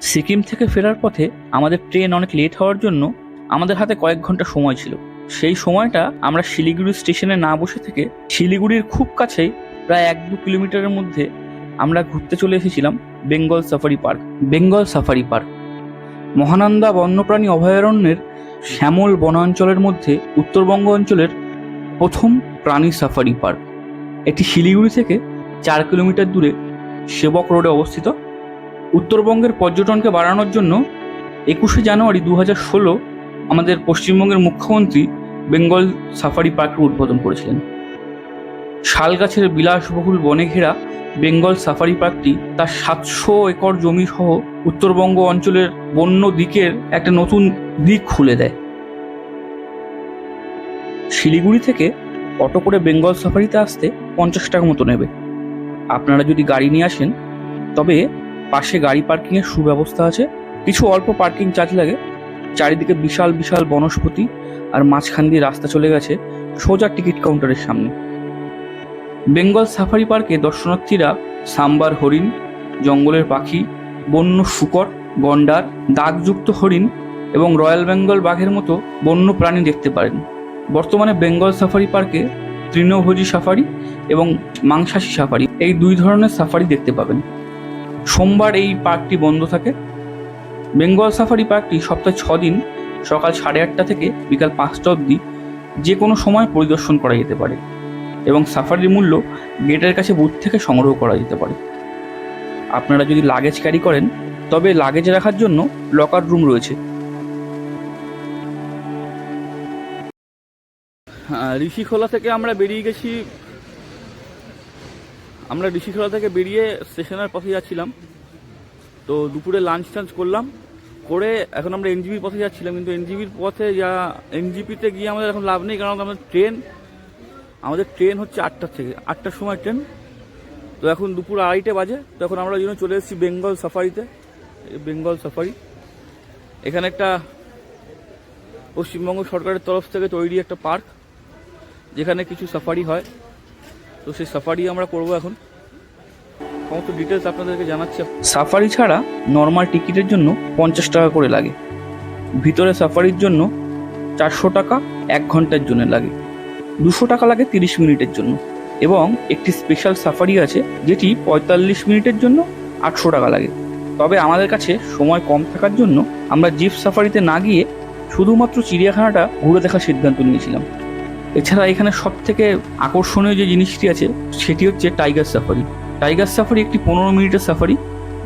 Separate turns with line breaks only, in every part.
সিকিম থেকে ফেরার পথে আমাদের ট্রেন অনেক লেট হওয়ার জন্য আমাদের হাতে কয়েক ঘণ্টা সময় ছিল। সেই সময়টা আমরা শিলিগুড়ি স্টেশনে না বসে থেকে শিলিগুড়ির খুব কাছেই প্রায় এক দু কিলোমিটারের মধ্যে আমরা ঘুরতে চলে এসেছিলাম Bengal safari park, Bengal safari park. Mahananda বন্যপ্রাণী অভয়ারণ্যের শ্যামল বনাঞ্চলের মধ্যে উত্তরবঙ্গ অঞ্চলের প্রথম প্রাণী সাফারি পার্ক। এটি শিলিগুড়ি থেকে চার কিলোমিটার দূরে সেবক রোডে অবস্থিত। উত্তরবঙ্গের পর্যটনকে বাড়ানোর জন্য একুশে জানুয়ারি দু হাজার ষোলো আমাদের পশ্চিমবঙ্গের মুখ্যমন্ত্রী বেঙ্গল সাফারি পার্কের উদ্বোধন করেছিলেন। শালগাছের বিলাসবহুল বনে ঘেরা বেঙ্গল সাফারি পার্কটি তার সাতশো একর জমি সহ উত্তরবঙ্গ অঞ্চলের বন্য দিকের একটা নতুন দিক খুলে দেয়। শিলিগুড়ি থেকে অটো করে বেঙ্গল সাফারিতে আসতে পঞ্চাশ টাকা মতো নেবে। আপনারা যদি গাড়ি নিয়ে আসেন, তবে পাশে গাড়ি পার্কিংয়ের সুব্যবস্থা আছে। কিছু অল্প পার্কিং চার্জ লাগে। চারিদিকে বিশাল বিশাল বনস্পতি আর মাঝখান দিয়ে রাস্তা চলে গেছে সোজা টিকিট কাউন্টারের সামনে। বেঙ্গল সাফারি পার্কে দর্শনার্থীরা সাম্বার হরিণ, জঙ্গলের পাখি, বন্য শুকর, গন্ডার, দাগযুক্ত হরিণ এবং রয়্যাল বেঙ্গল বাঘের মতো বন্য প্রাণী দেখতে পারেন। বর্তমানে বেঙ্গল সাফারি পার্কে তৃণভোজী সাফারি এবং মাংসাশী সাফারি এই দুই ধরনের সাফারি দেখতে পাবেন। সোমবার এই পার্কটি বন্ধ থাকে। বেঙ্গল সাফারি পার্কটি সপ্তাহে ছ দিন, সকাল সাড়ে আটটা থেকে বিকাল পাঁচটা অবধি যে কোনো সময় পরিদর্শন করা যেতে পারে এবং সাফারির মূল্য গেটের কাছে বুথ থেকে সংগ্রহ করা যেতে পারে। আপনারা যদি লাগেজ ক্যারি করেন, তবে লাগেজ রাখার জন্য লকার রুম রয়েছে। ঋষিখোলা থেকে আমরা বেরিয়ে গেছি আমরা ঋষিখোলা থেকে বেরিয়ে স্টেশনের পথে যাচ্ছিলাম। তো দুপুরে লাঞ্চ টাঞ্চ করলাম। করে এখন আমরা এনজিবির পথে যাচ্ছিলাম। কিন্তু এনজিবির পথে যা এনজিপিতে গিয়ে আমাদের এখন লাভ নেই। কারণ আমাদের ট্রেন আমাদের ট্রেন হচ্ছে আটটার থেকে, আটটার সময় ট্রেন তো এখন দুপুর আড়াইটে বাজে। তো এখন আমরা জন্য চলে এসেছি বেঙ্গল সাফারিতে বেঙ্গল সাফারি এখানে একটা পশ্চিমবঙ্গ সরকারের তরফ থেকে তৈরি একটা পার্ক, যেখানে কিছু সাফারি হয়। তো সেই সাফারি আমরা করব এখন। সমস্ত ডিটেলস আপনাদেরকে জানাচ্ছি। সাফারি ছাড়া নর্মাল টিকিটের জন্য পঞ্চাশ টাকা করে লাগে। ভিতরে সাফারির জন্য চারশো টাকা এক ঘণ্টার জন্য লাগে। দুশো টাকা লাগে তিরিশ মিনিটের জন্য। এবং একটি স্পেশাল সাফারি আছে যেটি পঁয়তাল্লিশ মিনিটের জন্য আটশো টাকা লাগে। তবে আমাদের কাছে সময় কম থাকার জন্য আমরা জিপ সাফারিতে না গিয়ে শুধুমাত্র চিড়িয়াখানাটা ঘুরে দেখার সিদ্ধান্ত নিয়েছিলাম। এছাড়া এখানে সব থেকে আকর্ষণীয় যে জিনিসটি আছে, সেটি হচ্ছে টাইগার সাফারি। টাইগার সাফারি একটি পনেরো মিনিটের সাফারি,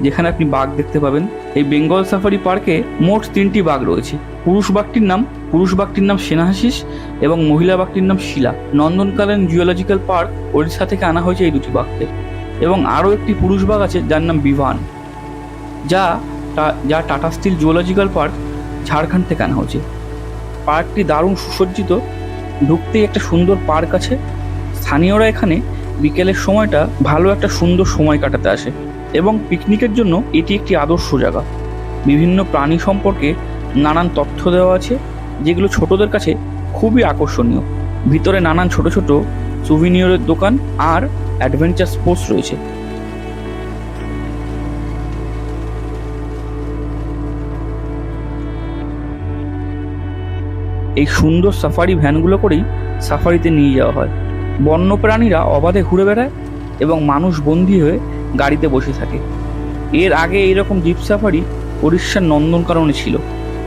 যেখানে আপনি বাঘ দেখতে পাবেন। এই বেঙ্গল সাফারি পার্কে মোট তিনটি বাঘ রয়েছে। পুরুষ বাঘটির নাম, পুরুষ বাঘটির নাম সেনাহাসিস এবং মহিলা বাঘটির নাম শিলা। নন্দনকানন জিওলজিক্যাল পার্ক ওড়িশা থেকে আনা হয়েছে এই দুটি বাঘকে। এবং আরও একটি পুরুষ বাঘ আছে, যার নাম বিভান, যা যা Tata steel zoological park Jharkhand থেকে আনা হয়েছে। পার্কটি দারুণ সুসজ্জিত ঢুকতেই একটা সুন্দর পার্ক আছে। স্থানীয়রা এখানে বিকেলের সময়টা ভালো একটা সুন্দর সময় কাটাতে আসে এবং পিকনিকের জন্য এটি একটি আদর্শ জায়গা। বিভিন্ন প্রাণী সম্পর্কে নানান তথ্য দেওয়া আছে, যেগুলো ছোটদের কাছে খুবই আকর্ষণীয়। ভিতরে নানান ছোট ছোট সুভিনিয়রের দোকান আর অ্যাডভেঞ্চার স্পোর্টস রয়েছে। এই সুন্দর সাফারি ভ্যানগুলো করেই সাফারিতে নিয়ে যাওয়া হয়। বন্যপ্রাণীরা অবাধে ঘুরে বেড়ায় এবং মানুষ বন্দী হয়ে গাড়িতে বসে থাকে। এর আগে এইরকম জিপ সাফারি উড়িষ্যার নন্দনকাননে ছিল।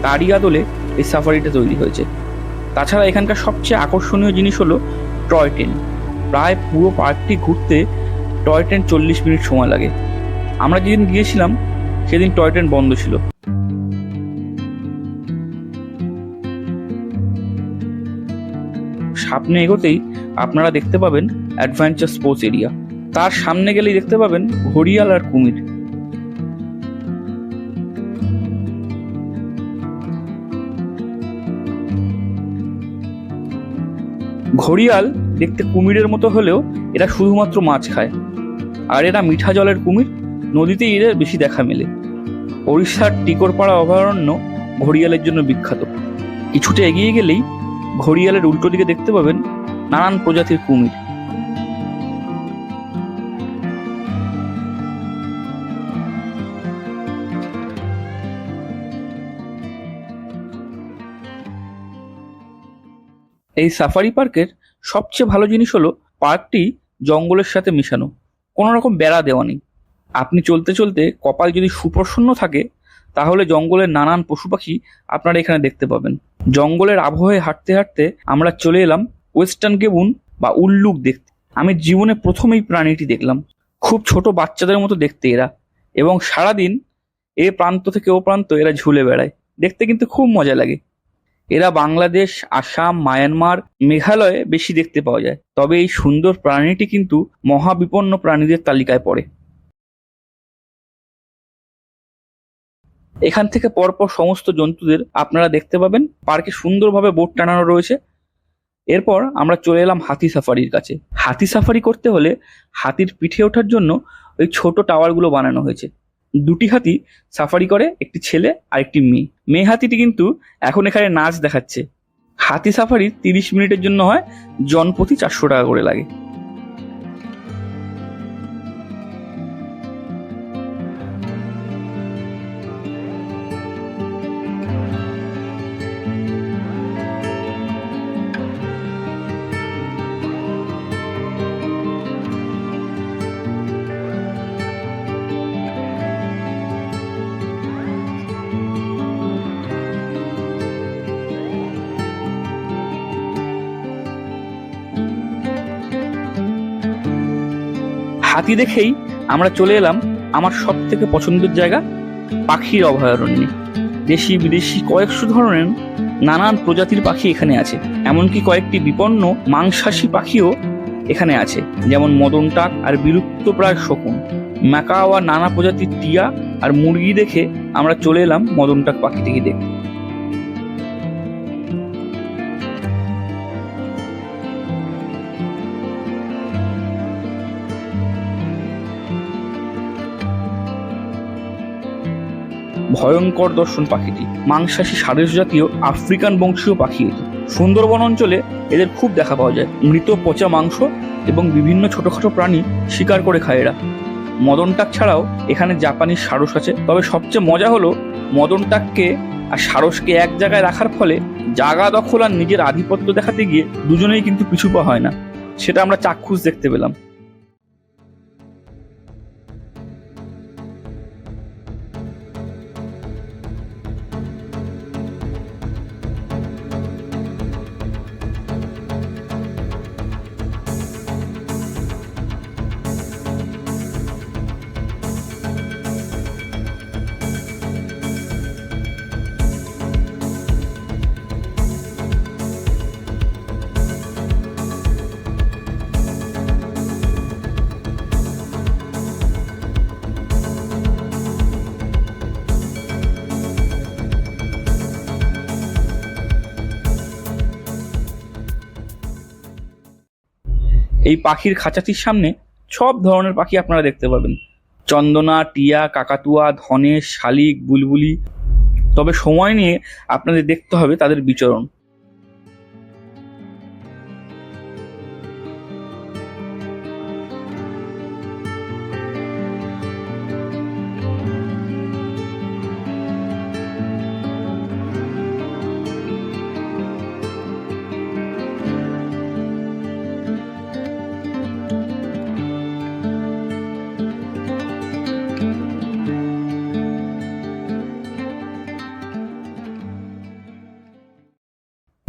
তারই আদলে এই সাফারিটা তৈরি হয়েছে। তাছাড়া এখানকার সবচেয়ে আকর্ষণীয় জিনিস হলো টয় ট্রেন প্রায় পুরো পার্কটি ঘুরতে টয় ট্রেন চল্লিশ মিনিট সময় লাগে। আমরা যেদিন গিয়েছিলাম, সেদিন টয় ট্রেন বন্ধ ছিল। সামনে এগোতেই আপনারা দেখতে পাবেন অ্যাডভেঞ্চার স্পোর্টস এরিয়া তার সামনে গেলেই দেখতে পাবেন ঘড়িয়াল আর কুমির। ঘড়িয়াল দেখতে কুমিরের মতো হলেও এরা শুধুমাত্র মাছ খায়। আর এরা মিঠা জলের কুমির, নদীতেই এদের বেশি দেখা মেলে। ওড়িশার টিকরপাড়া অভয়ারণ্য ঘড়িয়ালের জন্য বিখ্যাত। কিছুটা এগিয়ে গেলেই ঘড়িয়ালের উল্টো দিকে দেখতে পাবেন নানান প্রজাতির কুমির। এই সাফারি পার্কের সবচেয়ে ভালো জিনিস হলো পার্কটি জঙ্গলের সাথে মিশানো। কোনো রকম বেড়া দেওয়া নেই। আপনি চলতে চলতে কপাল যদি সুপ্রসন্ন থাকে, তাহলে জঙ্গলের নানান পশু পাখি আপনারা এখানে দেখতে পাবেন। জঙ্গলের আবহাওয়ায় হাঁটতে হাঁটতে আমরা চলে এলাম ওয়েস্টার্ন কেবুন বা উল্লুক দেখতে। আমি জীবনে প্রথম এই প্রাণীটি দেখলাম। খুব ছোট বাচ্চাদের মতো দেখতে এরা। এবং সারাদিন এ প্রান্ত থেকে ও প্রান্ত এরা ঝুলে বেড়ায়। দেখতে কিন্তু খুব মজা লাগে। এরা বাংলাদেশ, আসাম, মায়ানমার, মেঘালয়ে বেশি দেখতে পাওয়া যায়। তবে এই সুন্দর প্রাণীটি কিন্তু মহাবিপন্ন প্রাণীদের তালিকায় পড়ে। এখান থেকে পরপর সমস্ত জন্তুদের আপনারা দেখতে পাবেন। পার্কে সুন্দরভাবে বোট টানানো রয়েছে। এরপর আমরা চলে এলাম হাতি সাফারির কাছে। হাতি সাফারি করতে হলে হাতির পিঠে ওঠার জন্য ওই ছোট টাওয়ারগুলো বানানো হয়েছে। দুটি হাতি সাফারি করে, একটি ছেলে আর একটি মেয়ে। মেয়ে হাতিটি কিন্তু এখন এখানে নাচ দেখাচ্ছে। হাতি সাফারি তিরিশ মিনিটের জন্য হয় জনপ্রতি চারশো টাকা করে লাগে। হাতি দেখেই আমরা চলে এলাম আমার সব থেকে পছন্দের জায়গা পাখির অভয়ারণ্যে। দেশি বিদেশি কয়েকশো ধরনের নানান প্রজাতির পাখি এখানে আছে। এমনকি কয়েকটি বিপন্ন মাংসাশী পাখিও এখানে আছে। যেমন মদনটাক আর বিলুপ্তপ্রায় শকুন। ম্যাকাওয়া নানা প্রজাতির টিয়া আর মুরগি দেখে আমরা চলে এলাম মদনটাক পাখিটিকে দেখতে। ভয়ঙ্কর দর্শন পাখিটি। মাংসাশী সারেস জাতীয় আফ্রিকান বংশীয় পাখি এটি। সুন্দরবন অঞ্চলে এদের খুব দেখা পাওয়া যায়। মৃত পচা মাংস এবং বিভিন্ন ছোটখাটো প্রাণী শিকার করে খায় এরা। মদনটাক ছাড়াও এখানে জাপানি সারস আছে। তবে সবচেয়ে মজা হলো মদনটাককে আর সারসকে এক জায়গায় রাখার ফলে জাগা দখল আর নিজের আধিপত্য দেখাতে গিয়ে দুজনেই কিন্তু পিছু পা হয় না। সেটা আমরা চাক্ষুষ দেখতে পেলাম। এই পাখির খাঁচাটির সামনে সব ধরনের পাখি আপনারা দেখতে পাবেন। চন্দনা, টিয়া, কাকাতুয়া, ধনেশ, শালিক, বুলবুলি। তবে সময় নিয়ে আপনাদের দেখতে হবে তাদের বিচরণ।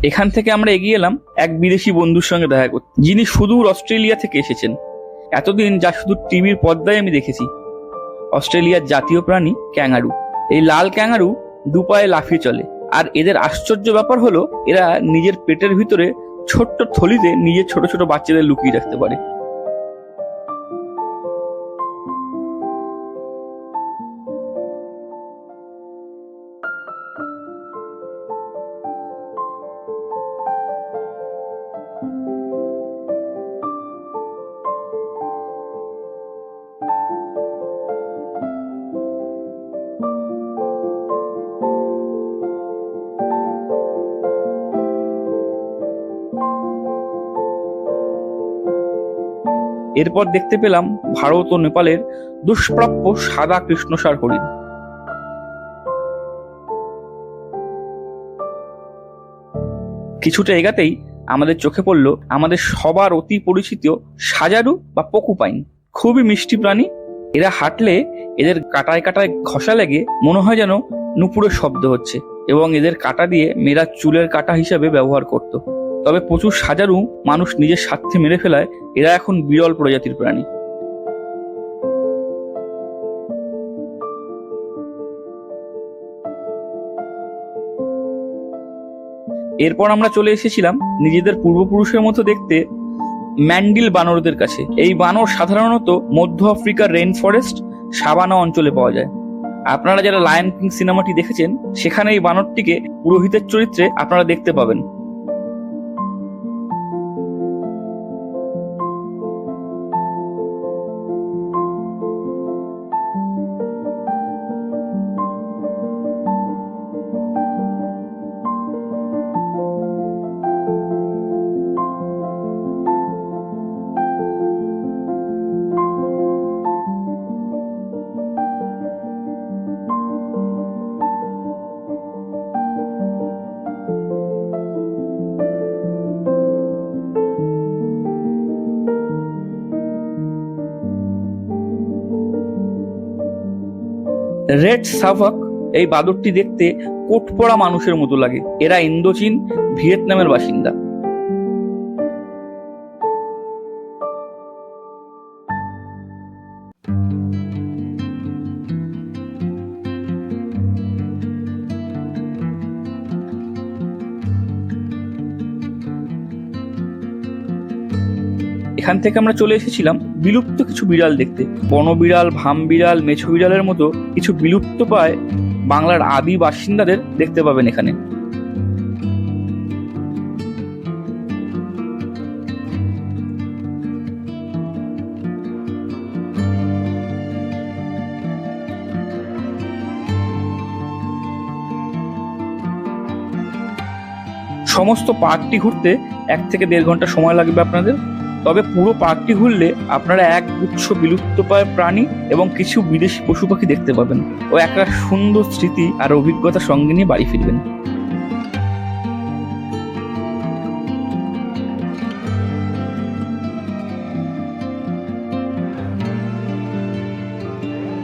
এখান থেকে আমরা এগিয়ে এলাম এক বিদেশি বন্ধুর সঙ্গে দেখা করতে, যিনি সুদূর অস্ট্রেলিয়া থেকে এসেছেন। এতদিন যা শুধু টিভির পর্দায় আমি দেখেছি। অস্ট্রেলিয়ার জাতীয় প্রাণী ক্যাঙ্গারু। এই লাল ক্যাঙ্গারু দু পায়ে লাফিয়ে চলে। আর এদের আশ্চর্য ব্যাপার হলো, এরা নিজের পেটের ভিতরে ছোট্ট থলিতে নিজের ছোট ছোট বাচ্চাদের লুকিয়ে রাখতে পারে। এরপর দেখতে পেলাম ভারত ও নেপালের দুষ্প্রাপ্য সাদা কৃষ্ণসার হরিণ। কিছুটা এগাতেই আমাদের চোখে পড়ল আমাদের সবার অতি পরিচিত সাজারু বা পকুপাইন। খুবই মিষ্টি প্রাণী। এরা হাঁটলে এদের কাটায় কাটায় ঘষা লেগে মনে হয় যেন নুপুরের শব্দ হচ্ছে এবং এদের কাটা দিয়ে মেয়েরা চুলের কাটা হিসেবে ব্যবহার করত। তবে প্রচুর সাজারু মানুষ নিজের স্বার্থে মেরে ফেলায় এরা এখন বিরল প্রজাতির প্রাণী। এরপর আমরা চলে এসেছিলাম নিজেদের পূর্বপুরুষের মতো দেখতে ম্যান্ডিল বানরদের কাছে। এই বানর সাধারণত মধ্য আফ্রিকার রেইন ফরেস্ট, সাবানা অঞ্চলে পাওয়া যায়। আপনারা যারা লায়ন কিং সিনেমাটি দেখেছেন, সেখানে এই বানরটিকে পুরোহিতের চরিত্রে আপনারা দেখতে পাবেন। রেড সাভাক এই বাদরটি দেখতে কোট পড়া মানুষের মতো লাগে। এরা ইন্দোচীন, ভিয়েতনামের বাসিন্দা। এখান থেকে আমরা চলে এসেছিলাম বিলুপ্ত কিছু বিড়াল দেখতে। বন বিড়াল ভাম বিড়াল মেছো বিড়ালের মতো কিছু বিলুপ্ত পায় বাংলার আদি বাসিন্দাদের দেখতে পাবেন এখানে। সমস্ত পার্কটি ঘুরতে এক থেকে দেড় ঘণ্টা সময় লাগবে আপনাদের। তবে পুরো পার্কটি ঘুরলে আপনারা এক গুচ্ছ বিলুপ্তপ্রায় প্রাণী এবং কিছু বিদেশি পশু পাখি দেখতে পাবেন ও একটা সুন্দর স্মৃতি আর অভিজ্ঞতা সঙ্গে নিয়ে বাড়ি ফিরবেন।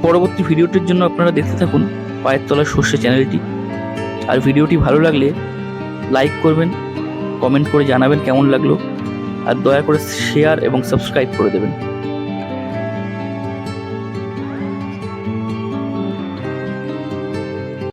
পরবর্তী ভিডিওটির জন্য আপনারা দেখতে থাকুন পায়ের তলার সর্ষে চ্যানেলটি। আর ভিডিওটি ভালো লাগলে লাইক করবেন, কমেন্ট করে জানাবেন কেমন লাগল। আর দয়া করে শেয়ার এবং সাবস্ক্রাইব করে দেবেন।